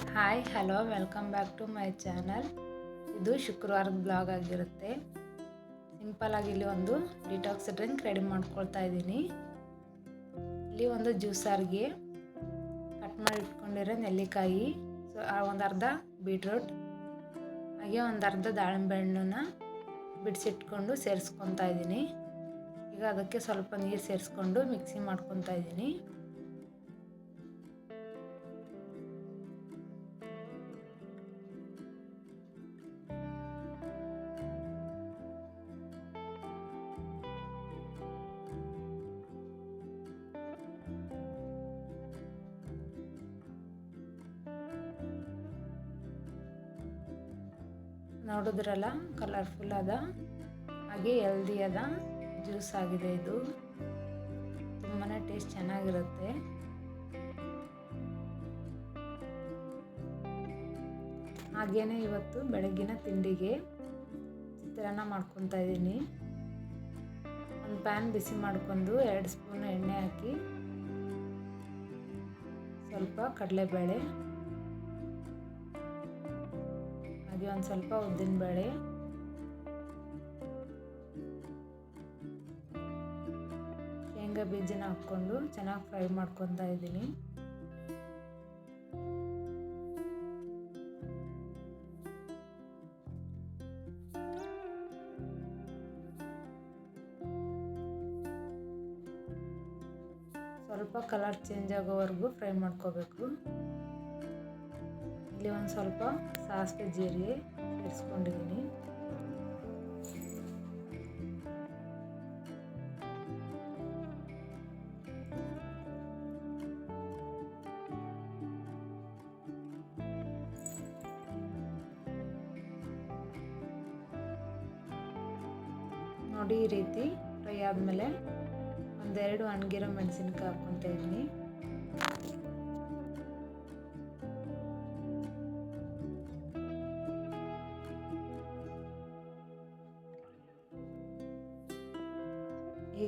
Hi hello welcome back to my channel ಇದು ಶುಕ್ರವಾರದ blog ಆಗಿರುತ್ತೆ. ಸಿಂಪಲಾಗಿ ಇಲ್ಲಿ ಒಂದು ಡಿಟಾಕ್ಸ್ ಡ್ರಿಂಕ್ ರೆಡಿ ಮಾಡ್ಕೊಳ್ತಾ ಇದ್ದೀನಿ. ಇಲ್ಲಿ ಒಂದು ಜ್ಯೂಸರ್ಗೆ ಕಟ್ ಮಾಡಿ ಇಟ್ಕೊಂಡಿರೋ ನೆಲ್ಲಿಕಾಯಿ ಸೊ ಒಂದು ಅರ್ಧ ಬೀಟ್ರೂಟ್ ಹಾಗೆ ಒಂದು ಅರ್ಧ ದಾಳಿಂಬೆ ಹಣ್ಣನ್ನ ಬಿಡಿಸಿಟ್ಕೊಂಡು ಸೇರಿಸ್ಕೊತಾ ಇದ್ದೀನಿ. ಈಗ ಅದಕ್ಕೆ ಸ್ವಲ್ಪ ನೀರು ಸೇರಿಸ್ಕೊಂಡು ಮಿಕ್ಸಿ ಮಾಡ್ಕೊತಾ ಇದ್ದೀನಿ. ನೋಡಿದ್ರಲ್ಲ? ಕಲರ್ಫುಲ್ ಅದ. ಹಾಗೆ ಹೆಲ್ದಿ ಅದ. ಜ್ಯೂಸ್ ಆಗಿದೆ ಇದು. ತುಂಬಾ ಟೇಸ್ಟ್ ಚೆನ್ನಾಗಿರುತ್ತೆ. ಹಾಗೇನೆ ಇವತ್ತು ಬೆಳಗ್ಗಿನ ತಿಂಡಿಗೆ ಚಿತ್ರಾನ್ನ ಮಾಡ್ಕೊತಾ ಇದ್ದೀನಿ. ಒಂದು ಪ್ಯಾನ್ ಬಿಸಿ ಮಾಡ್ಕೊಂಡು ಎರಡು ಸ್ಪೂನ್ ಎಣ್ಣೆ ಹಾಕಿ ಸ್ವಲ್ಪ ಕಡಲೆಬೇಳೆ ಹಾಗೆ ಒಂದು ಸ್ವಲ್ಪ ಉದ್ದಿನಬೇಳೆ ಶೇಂಗಾ ಬೀಜನ ಹಾಕ್ಕೊಂಡು ಚೆನ್ನಾಗಿ ಫ್ರೈ ಮಾಡ್ಕೊತಾ ಇದ್ದೀನಿ. ಸ್ವಲ್ಪ ಕಲರ್ ಚೇಂಜ್ ಆಗೋವರೆಗೂ ಫ್ರೈ ಮಾಡ್ಕೋಬೇಕು. ಇಲ್ಲಿ ಒಂದು ಸ್ವಲ್ಪ ಸಾಸಿವೆ ಜೀರಿಗೆ ಸೇರಿಸ್ಕೊಂಡಿದ್ದೀನಿ ನೋಡಿ ಈ ರೀತಿ ಫ್ರೈ ಆದಮೇಲೆ ಒಂದೆರಡು ಒಣಗಿರೋ ಮೆಣಸಿನ್ಕಾಯಿ ಹಾಕ್ಕೊತಾ ಇದ್ದೀನಿ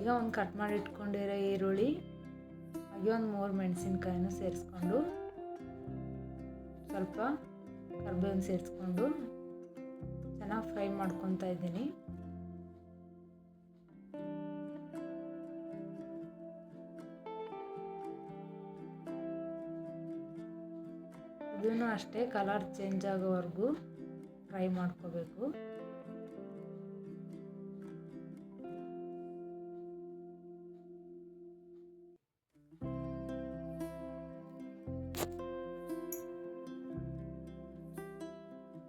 ಈಗ ಒಂದು ಕಟ್ ಮಾಡಿ ಇಟ್ಕೊಂಡಿರೋ ಈರುಳ್ಳಿ, ಹಾಗೆ ಒಂದು ಮೂರು ಮೆಣಸಿನ್ಕಾಯಿನೂ ಸೇರಿಸ್ಕೊಂಡು, ಸ್ವಲ್ಪ ಕರ್ಬೇವನ್ನ ಸೇರಿಸ್ಕೊಂಡು ಚೆನ್ನಾಗಿ ಫ್ರೈ ಮಾಡ್ಕೊತಾ ಇದ್ದೀನಿ. ಇದನ್ನು ಅಷ್ಟೇ ಕಲರ್ ಚೇಂಜ್ ಆಗೋವರೆಗೂ ಫ್ರೈ ಮಾಡ್ಕೋಬೇಕು.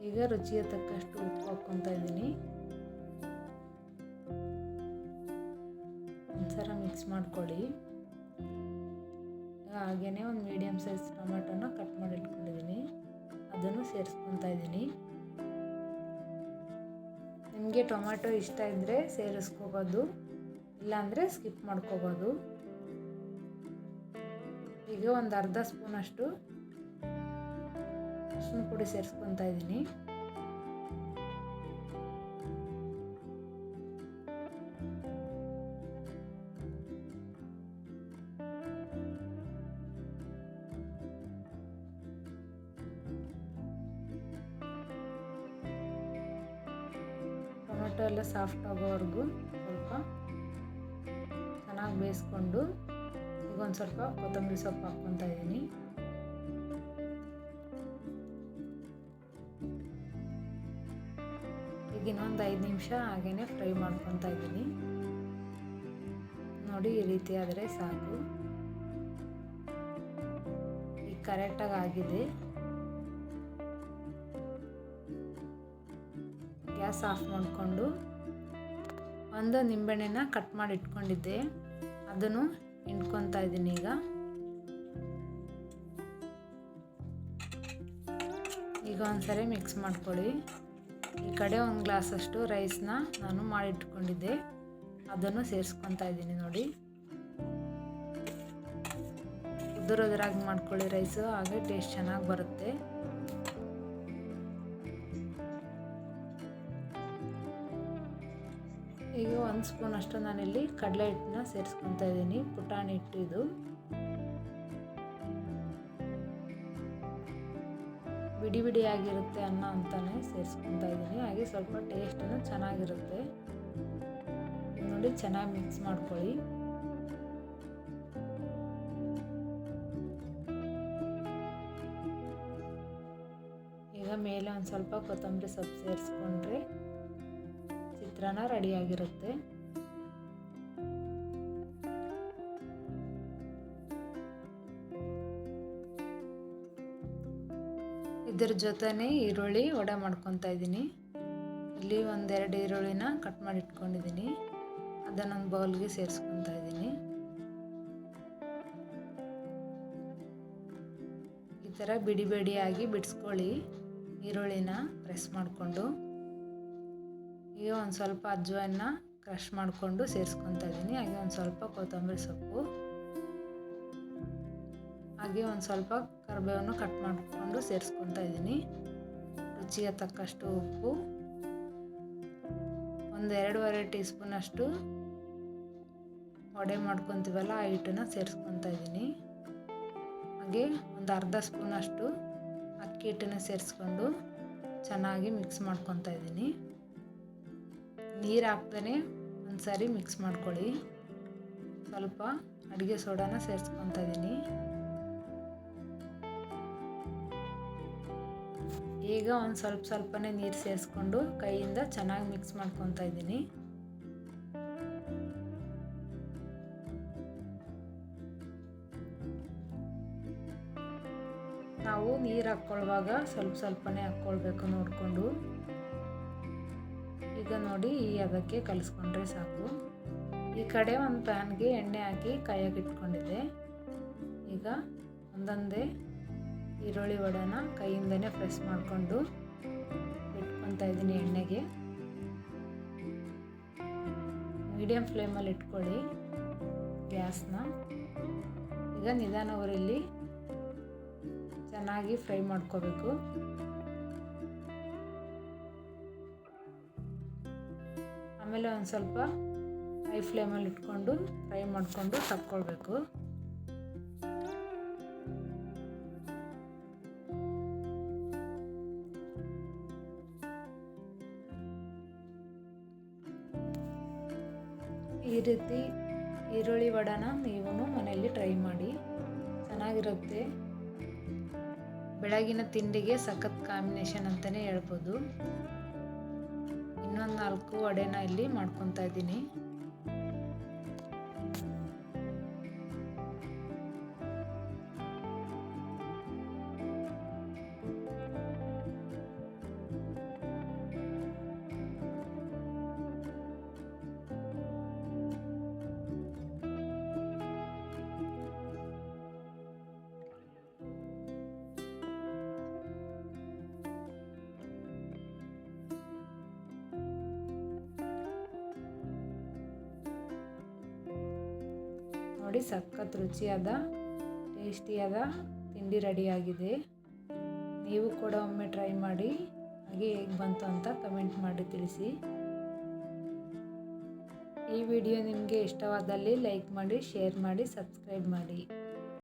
ಈಗ ರುಚಿಗೆ ತಕ್ಕಷ್ಟು ಉಪ್ಪು ಹಾಕ್ಕೊತಾ ಇದ್ದೀನಿ. ಒಂದ್ಸಲ ಮಿಕ್ಸ್ ಮಾಡ್ಕೊಳ್ಳಿ. ಹಾಗೇನೆ ಒಂದು ಮೀಡಿಯಮ್ ಸೈಜ್ ಟೊಮೆಟೊನ ಕಟ್ ಮಾಡಿ ಇಟ್ಕೊಂಡಿದ್ದೀನಿ. ಅದನ್ನು ಸೇರಿಸ್ಕೊತಾ ಇದ್ದೀನಿ. ನಿಮಗೆ ಟೊಮೆಟೊ ಇಷ್ಟ ಇದ್ದರೆ ಸೇರಿಸ್ಕೋಬೋದು, ಇಲ್ಲಾಂದರೆ ಸ್ಕಿಪ್ ಮಾಡ್ಕೋಬೋದು. ಈಗ ಒಂದು ಅರ್ಧ ಸ್ಪೂನಷ್ಟು ಅರಿಶಿನ ಪುಡಿ ಸೇರಿಸ್ಕೊತಾ ಇದ್ದೀನಿ ಟೊಮೆಟೊ ಎಲ್ಲ ಸಾಫ್ಟ್ ಆಗೋವರೆಗೂ ಸ್ವಲ್ಪ ಚೆನ್ನಾಗಿ ಬೇಯಿಸ್ಕೊಂಡು ಈಗ ಒಂದು ಸ್ವಲ್ಪ ಕೊತ್ತಂಬರಿ ಸೊಪ್ಪು ಹಾಕ್ಕೊತಾ ಇದ್ದೀನಿ ಇನ್ನೊಂದು ಐದು ನಿಮಿಷ ಹಾಗೇ ಫ್ರೈ ಮಾಡ್ಕೊತಾ ಇದ್ದೀನಿ. ನೋಡಿ ಈ ರೀತಿ ಆದರೆ ಸಾಕು. ಈಗ ಕರೆಕ್ಟಾಗಿ ಆಗಿದೆ. ಗ್ಯಾಸ್ ಆಫ್ ಮಾಡಿಕೊಂಡು ಒಂದು ನಿಂಬೆಹಣ್ಣೆನ ಕಟ್ ಮಾಡಿ ಇಟ್ಕೊಂಡಿದ್ದೆ. ಅದನ್ನು ಹಿಂಡ್ಕೊತಾ ಇದ್ದೀನಿ ಈಗ. ಈಗ ಒಂದ್ಸರಿ ಮಿಕ್ಸ್ ಮಾಡ್ಕೊಳ್ಳಿ. ಈ ಕಡೆ ಒಂದು ಗ್ಲಾಸಷ್ಟು ರೈಸ್ನ ನಾನು ಮಾಡಿಟ್ಕೊಂಡಿದ್ದೆ. ಅದನ್ನು ಸೇರಿಸ್ಕೊತಾ ಇದ್ದೀನಿ ನೋಡಿ. ಉದುರೋದ್ರಾಗಿ ಮಾಡ್ಕೊಳ್ಳಿ ರೈಸು, ಹಾಗೆ ಟೇಸ್ಟ್ ಚೆನ್ನಾಗಿ ಬರುತ್ತೆ. ಈಗ ಒಂದು ಸ್ಪೂನ್ ಅಷ್ಟು ನಾನಿಲ್ಲಿ ಕಡಲೆ ಹಿಟ್ಟನ್ನ ಸೇರಿಸ್ಕೊತಾ ಇದ್ದೀನಿ, ಪುಟಾಣಿ ಹಿಟ್ಟು ಇದು ಬಿಡಿ ಬಿಡಿಯಾಗಿರುತ್ತೆ ಅನ್ನ ಅಂತಲೇ ಸೇರಿಸ್ಕೊತಾ ಇದ್ದೀನಿ. ಹಾಗೆ ಸ್ವಲ್ಪ ಟೇಸ್ಟನ್ನು ಚೆನ್ನಾಗಿರುತ್ತೆ. ನೋಡಿ, ಚೆನ್ನಾಗಿ ಮಿಕ್ಸ್ ಮಾಡ್ಕೊಳ್ಳಿ. ಈಗ ಮೇಲೆ ಒಂದು ಸ್ವಲ್ಪ ಕೊತ್ತಂಬರಿ ಸೊಪ್ಪು ಸೇರಿಸ್ಕೊಂಡ್ರೆ ಚಿತ್ರಾನ್ನ ರೆಡಿಯಾಗಿರುತ್ತೆ ಇದ್ರ ಜೊತೆನೇ ಈರುಳ್ಳಿ ವಡೆ ಮಾಡ್ಕೊತಾ ಇದ್ದೀನಿ. ಇಲ್ಲಿ ಒಂದೆರಡು ಈರುಳ್ಳಿನ ಕಟ್ ಮಾಡಿ ಇಟ್ಕೊಂಡಿದ್ದೀನಿ. ಅದನ್ನೊಂದು ಬೌಲ್ಗೆ ಸೇರಿಸ್ಕೊತಾ ಇದ್ದೀನಿ. ಈ ಥರ ಬಿಡಿ ಬಿಡಿಯಾಗಿ ಬಿಡಿಸ್ಕೊಳ್ಳಿ. ಈರುಳ್ಳಿನ ಪ್ರೆಸ್ ಮಾಡಿಕೊಂಡು. ಈಗ ಒಂದು ಸ್ವಲ್ಪ ಅಜ್ವಾನ ಕ್ರಷ್ ಮಾಡಿಕೊಂಡು ಸೇರಿಸ್ಕೊತಾ ಇದ್ದೀನಿ. ಹಾಗೆ ಒಂದು ಸ್ವಲ್ಪ ಕೊತ್ತಂಬರಿ ಸೊಪ್ಪು. ಹಾಗೆ ಒಂದು ಸ್ವಲ್ಪ ಕರಿಬೇವನ್ನು ಕಟ್ ಮಾಡಿಕೊಂಡು ಸೇರಿಸ್ಕೊತಾ ಇದ್ದೀನಿ. ರುಚಿಗೆ ತಕ್ಕಷ್ಟು ಉಪ್ಪು. ಒಂದು ಎರಡೂವರೆ ಟೀ ಸ್ಪೂನಷ್ಟು ವಡೆ ಮಾಡ್ಕೊತೀವಲ್ಲ, ಆ ಹಿಟ್ಟನ್ನ ಸೇರಿಸ್ಕೊತಾ ಇದ್ದೀನಿ. ಹಾಗೆ ಒಂದು ಅರ್ಧ ಸ್ಪೂನಷ್ಟು ಅಕ್ಕಿ ಹಿಟ್ಟನ್ನ ಸೇರಿಸ್ಕೊಂಡು ಚೆನ್ನಾಗಿ ಮಿಕ್ಸ್ ಮಾಡ್ಕೊತಾ ಇದ್ದೀನಿ. ನೀರು ಹಾಕ್ದೇ ಒಂದು ಸಾರಿ ಮಿಕ್ಸ್ ಮಾಡ್ಕೊಳ್ಳಿ. ಸ್ವಲ್ಪ ಅಡುಗೆ ಸೋಡಾನ ಸೇರಿಸ್ಕೊತಾ ಇದ್ದೀನಿ. ಈಗ ಒಂದು ಸ್ವಲ್ಪ ಸ್ವಲ್ಪನೇ ನೀರು ಸೇರಿಸ್ಕೊಂಡು ಕೈಯಿಂದ ಚೆನ್ನಾಗಿ ಮಿಕ್ಸ್ ಮಾಡ್ಕೊತಾ ಇದ್ದೀನಿ. ನಾವು ನೀರು ಹಾಕ್ಕೊಳ್ಳುವಾಗ ಸ್ವಲ್ಪ ಸ್ವಲ್ಪನೇ ಹಾಕ್ಕೊಳ್ಬೇಕು ನೋಡಿಕೊಂಡು. ಈಗ ನೋಡಿ ಈ ಅದಕ್ಕೆ ಕಲಿಸ್ಕೊಂಡ್ರೆ ಸಾಕು. ಈ ಕಡೆ ಒಂದು ಪ್ಯಾನ್ಗೆ ಎಣ್ಣೆ ಹಾಕಿ ಕೈಯಾಗಿ ಇಟ್ಕೊಂಡಿದ್ದೆ. ಈಗ ಒಂದೊಂದೇ ಈರುಳ್ಳಿ ವಡೆನ ಕೈಯಿಂದನೇ ಪ್ರೆಸ್ ಮಾಡಿಕೊಂಡು ಇಟ್ಕೊತಾ ಇದ್ದೀನಿ ಎಣ್ಣೆಗೆ. ಮೀಡಿಯಮ್ ಫ್ಲೇಮಲ್ಲಿ ಇಟ್ಕೊಳ್ಳಿ ಗ್ಯಾಸ್ನ. ಈಗ ನಿಧಾನವರಲ್ಲಿ ಚೆನ್ನಾಗಿ ಫ್ರೈ ಮಾಡ್ಕೋಬೇಕು. ಆಮೇಲೆ ಒಂದು ಸ್ವಲ್ಪ ಹೈ ಫ್ಲೇಮಲ್ಲಿ ಇಟ್ಕೊಂಡು ಫ್ರೈ ಮಾಡಿಕೊಂಡು ತಕ್ಕೊಳ್ಬೇಕು ಈ ರೀತಿ ಈರುಳ್ಳಿ ವಡನ ನೀವು ಮನೆಯಲ್ಲಿ ಟ್ರೈ ಮಾಡಿ. ಚೆನ್ನಾಗಿರುತ್ತೆ. ಬೆಳಗಿನ ತಿಂಡಿಗೆ ಸಖತ್ ಕಾಂಬಿನೇಷನ್ ಅಂತಲೇ ಹೇಳ್ಬೋದು. ಇನ್ನೊಂದು ನಾಲ್ಕು ವಡೆನ ಇಲ್ಲಿ ಮಾಡ್ಕೊತಾ ಇದ್ದೀನಿ. ನೋಡಿ, ಸಖತ್ ರುಚಿಯಾದ, ಟೇಸ್ಟಿಯಾದ ತಿಂಡಿ ರೆಡಿಯಾಗಿದೆ. ನೀವು ಕೂಡ ಒಮ್ಮೆ ಟ್ರೈ ಮಾಡಿ, ಹಾಗೆ ಹೇಗೆ ಬಂತು ಅಂತ ಕಮೆಂಟ್ ಮಾಡಿ ತಿಳಿಸಿ. ಈ ವಿಡಿಯೋ ನಿಮಗೆ ಇಷ್ಟವಾದಲ್ಲಿ ಲೈಕ್ ಮಾಡಿ, ಶೇರ್ ಮಾಡಿ, ಸಬ್ಸ್ಕ್ರೈಬ್ ಮಾಡಿ.